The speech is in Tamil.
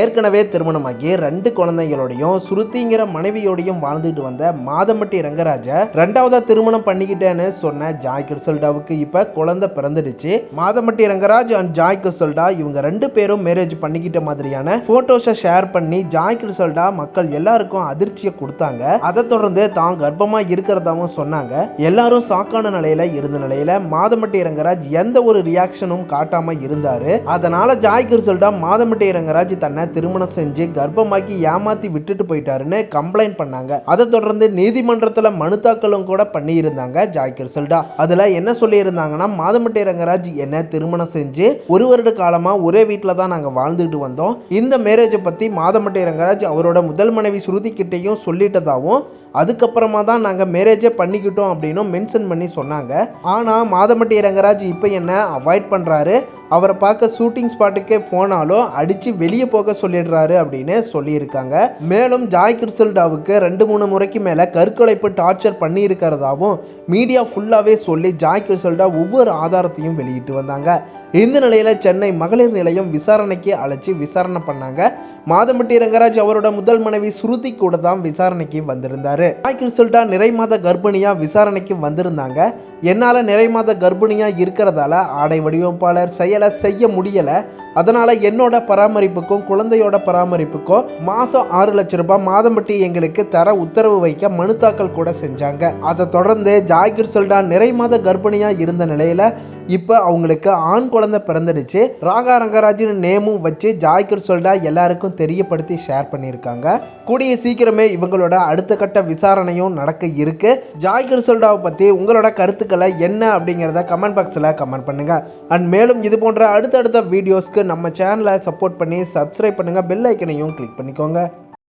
ஏற்கனவே திருமணமாகி ரெண்டு குழந்தைகளோடையும் சுருத்திங்கிற மனைவியோடையும் வாழ்ந்துட்டு வந்த மாதம்பட்டி ரங்கராஜ ரெண்டாவதா திருமணம் பண்ணிக்கிட்டேன்னு சொன்ன ஜாய் கிருசல்டாவுக்கு இப்ப குழந்தை பிறந்துடுச்சு. மாதம்பட்டி ரங்கராஜ் அண்ட் ஜாய் கிருசல்டா இவங்க ரெண்டு பேரும் மேரேஜ் பண்ணிக்கிட்ட மாதிரியான போட்டோஸை ஷேர் பண்ணி ஜாய் கிருசல்டா மக்கள் எல்லாருக்கும் அதிர்ச்சியை கொடுத்தாங்க. அதை தொடர்ந்து தான் கர்ப்பமா இருக்கிறதாவும் சொன்னாங்க. எல்லாரும் சாக்கான நிலையில இருந்த நிலையில மாதம்பட்டி ரங்கராஜ் எந்த ஒரு ரியாக்ஷனும் காட்டாம இருந்தாரு. அதனால ஜாய் கிருசல்டா மாதம்பட்டி ரங்கராஜ் தன்னை திருமணம் செஞ்சு கர்ப்பமாக்கி ஏமாத்தி விட்டுட்டு போயிட்டாருன்னு கம்ப்ளைண்ட் பண்ணாங்க. அதை தொடர்ந்து நீதிமன்றத்துல மனு தாக்கலும் கூட பண்ணியிருந்தாங்க ஜாக்கிர் செல்டா. அதுல என்ன சொல்லியிருந்தாங்கன்னா மாதமட்டி ரங்கராஜ் என்ன திருமணம் செஞ்சு ஒரு வருட காலமா ஒரே வீட்டில் தான் நாங்கள் வாழ்ந்துட்டு வந்தோம். இந்த மேரேஜை பத்தி மாதமட்டி ரங்கராஜ் அவரோட முதல் மனைவி ஸ்ருதி கிட்டேயும் சொல்லிட்டதாகவும் அதுக்கப்புறமா தான் நாங்கள் மேரேஜே பண்ணிக்கிட்டோம் அப்படின்னு மென்ஷன் பண்ணி சொன்னாங்க. ஆனால் மாதம்பட்டி ரங்கராஜ் இப்போ என்ன அவாய்ட் பண்ணுறாரு அவரை பார்க்க ஷூட்டிங் ஸ்பாட்டுக்கே போனாலும் அடித்து வெளியே போக சொல்லிடுறாரு அப்படின்னு சொல்லியிருக்காங்க. மேலும் ஜாய் கிறிசல்டாவுக்கு ரெண்டு மூணு முறைக்கு மேலே கற்கொலைப்பு டார்ச்சர் பண்ணி இருக்கிறதாவும் மீடியா ஃபுல்லாகவே சொல்லி ஜாய் கிறிசல்டா ஒவ்வொரு ஆதாரத்தையும் வெளியிட்டு வந்தாங்க. இந்த நிலையில் சென்னை மகளிர் நிலையம் விசாரணைக்கு அழைச்சி விசாரணை பண்ணாங்க. மாதம்பட்டி ரங்கராஜ் அவரோட முதல் மனைவி ஸ்ருதி கூட தான் விசாரணைக்கு வந்திருந்தாரு. ஜாய் கிறிசல்டா நிறை மாத விசாரணைக்கு வந்திருந்தாங்க. என்னால் நிறைமாத கர்ப்பிணியாக இருக்கிறதால ஆடை வடிவமைப்பாளர் செயலை செய்ய முடியலை. அதனால் என்னோட பராமரிப்புக்கும் குழந்தையோட பராமரிப்புக்கும் மாதம் ஆறு லட்ச ரூபாய் மாதம்பட்டி எங்களுக்கு தர உத்தரவு வைக்க மனு தாக்கல் கூட செஞ்சாங்க. அதை தொடர்ந்து ஜாகிர் சொல்டா நிறை மாத கர்ப்பிணியாக இருந்த நிலையில் இப்போ அவங்களுக்கு ஆண் குழந்தை பிறந்துடுச்சு. ராகா ரங்கராஜின் நேமும் வச்சு ஜாய்கர் சொல்டா எல்லாருக்கும் தெரியப்படுத்தி ஷேர் பண்ணியிருக்காங்க. கூடிய சீக்கிரமே இவங்களோட அடுத்த கட்ட விசாரணையும் நடக்க இருக்கு. ஜாய்கர் சொல்டாவை பற்றி உங்களோட கருத்துக்களை என்ன அப்படிங்கிறத கமெண்ட் பாக்ஸில் கமெண்ட் பண்ணுங்க. அண்ட் மேலும் இது போன்ற அடுத்தடுத்த வீடியோஸ்க்கு நம்ம சேனலை சப்போர்ட் பண்ணி சப்ஸ்கிரைப் பண்ணுங்க பெல் ஐக்கனையும் கிளிக் பண்ணிக்கோங்க.